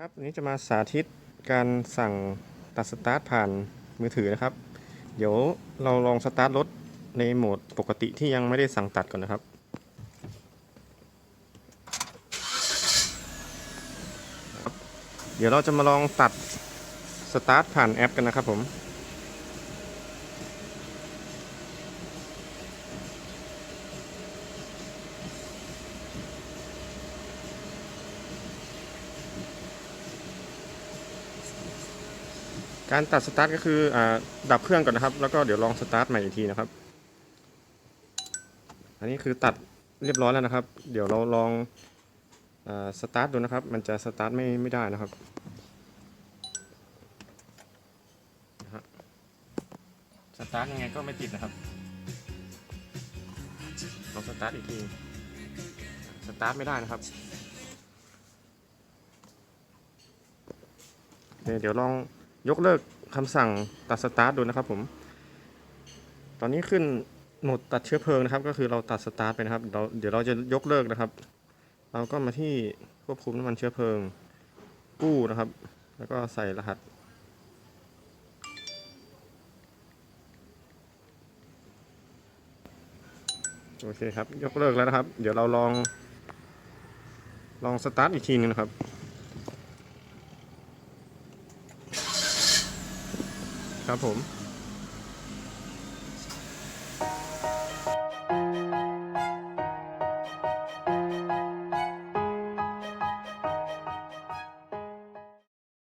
ครับวันนี้จะมาสาธิตการสั่งตัดสตาร์ทผ่านมือถือนะครับ เดี๋ยวเราลองสตาร์ทรถในโหมดปกติที่ยังไม่ได้สั่งตัดก่อนนะครับ เดี๋ยวเราจะมาลองตัดสตาร์ทผ่านแอปกันนะครับผม การตัดสตาร์ทก็คืออาดับเครื่องก่อนนะครับ แล้วก็เดี๋ยวลองสตาร์ทใหม่อีกทีนะครับ อันนี้คือตัดเรียบร้อยแล้วนะครับ เดี๋ยวเราลองอาสตาร์ทดูนะครับ มันจะสตาร์ทไม่ไม่ได้นะครับนะฮะสตาร์ทยังไงก็ไม่ติดนะครับลองสตาร์ทอีกที สตาร์ทไม่ได้นะครับโอเคเดี๋ยวลอง ยกเลิกคำสั่งตัดสตาร์ทดูนะครับผม ตอนนี้ขึ้นโหมดตัดเชื้อเพลิงนะครับ ก็คือเราตัดสตาร์ทไปนะครับเราเดี๋ยวเราจะยกเลิกนะครับ เราก็มาที่ควบคุมน้ำมันเชื้อเพลิง กู้นะครับ แล้วก็ใส่รหัส โอเคครับ ยกเลิกแล้วนะครับ เดี๋ยวเราลอง ลองสตาร์ทอีกทีนึงนะครับ ครับผม